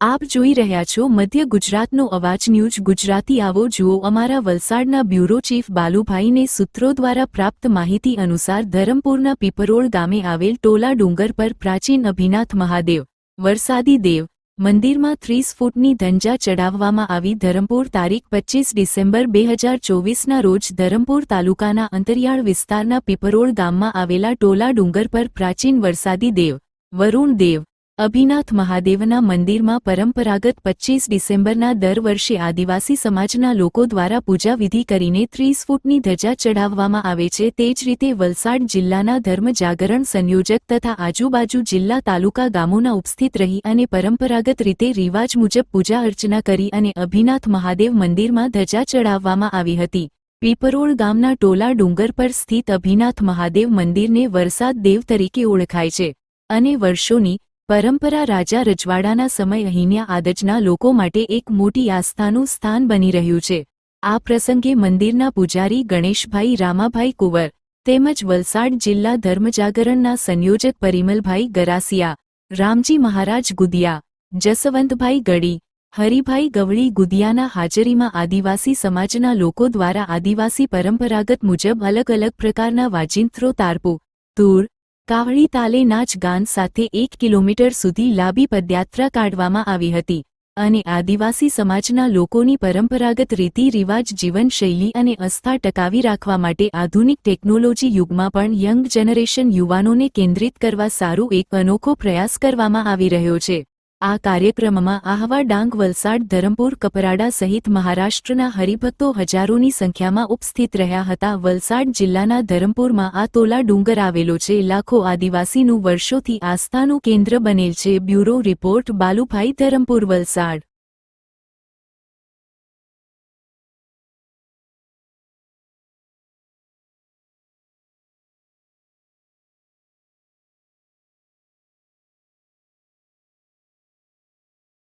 આપ જોઈ રહ્યા છો મધ્ય ગુજરાતનો અવાજ ન્યૂઝ ગુજરાતી આવો જુઓ. અમારા વલસાડના બ્યુરો ચીફ બાલુભાઈને સૂત્રો દ્વારા પ્રાપ્ત માહિતી અનુસાર ધરમપુરના પીપરોળ ગામે આવેલ ટોલા ડુંગર પર પ્રાચીન અભિનાથ મહાદેવ, વરસાદી દેવ, મંદિરમાં ત્રીસ ફૂટની ધંજા ચડાવવામાં આવી. ધરમપુર તારીખ પચ્ચીસ ડિસેમ્બર બે હજાર ચોવીસના રોજ ધરમપુર તાલુકાના અંતરિયાળ વિસ્તારના પીપરોળ ગામમાં આવેલા ટોલા ડુંગર પર પ્રાચીન વરસાદી દેવ, વરુણ દેવ અભિનાથ મહાદેવના મંદિરમાં પરંપરાગત પચ્ચીસ ડિસેમ્બરના દર વર્ષે આદિવાસી સમાજના લોકો દ્વારા પૂજાવિધિ કરીને ત્રીસ ફૂટની ધજા ચઢાવવામાં આવે છે. તે જ રીતે વલસાડ જિલ્લાના ધર્મ જાગરણ સંયોજક તથા આજુબાજુ જિલ્લા તાલુકા ગામોના ઉપસ્થિત રહી અને પરંપરાગત રીતે રિવાજ મુજબ પૂજા અર્ચના કરી અને અભિનાથ મહાદેવ મંદિરમાં ધજા ચઢાવવામાં આવી હતી. પીપરોળ ગામના ટોલા ડુંગર પર સ્થિત અભિનાથ મહાદેવ મંદિરને વરસાદ દેવ તરીકે ઓળખાય છે અને વર્ષોની પરંપરા રાજા રજવાડાના સમય અહીંના આદજના લોકો માટે એક મોટી આસ્થાનું સ્થાન બની રહ્યું છે. આ પ્રસંગે મંદિરના પૂજારી ગણેશભાઈ રામાભાઈ કુંવર તેમજ વલસાડ જિલ્લા ધર્મજાગરણના સંયોજક પરિમલભાઈ ગરાસિયા, રામજી મહારાજ ગુદિયા, જસવંતભાઈ ગડી, હરિભાઈ ગવળી ગુદિયાના હાજરીમાં આદિવાસી સમાજના લોકો દ્વારા આદિવાસી પરંપરાગત મુજબ અલગ અલગ પ્રકારના વાજિંત્રો, તારપુ તૂર કાવળી તાલે નાચ ગાન સાથે એક કિલોમીટર સુધી લાંબી પદયાત્રા કાઢવામાં આવી હતી અને આદિવાસી સમાજના લોકોની પરંપરાગત રીતિ રિવાજ, જીવનશૈલી અને આસ્થા ટકાવી રાખવા માટે આધુનિક ટેકનોલોજી યુગમાં પણ યંગ જનરેશન યુવાનોને કેન્દ્રિત કરવા સારું એક અનોખો પ્રયાસ કરવામાં આવી રહ્યો છે. આ કાર્યક્રમમાં આહવા, ડાંગ, વલસાડ, ધરમપુર, કપરાડા સહિત મહારાષ્ટ્રના હરિભક્તો હજારોની સંખ્યામાં ઉપસ્થિત રહ્યા હતા. વલસાડ જિલ્લાના ધરમપુરમાં આ તોલા ડુંગર આવેલો છે. લાખો આદિવાસીનું વર્ષોથી આસ્થાનું કેન્દ્ર બનેલ છે. Bureau report, Balubhai, Dharampur, Valsad.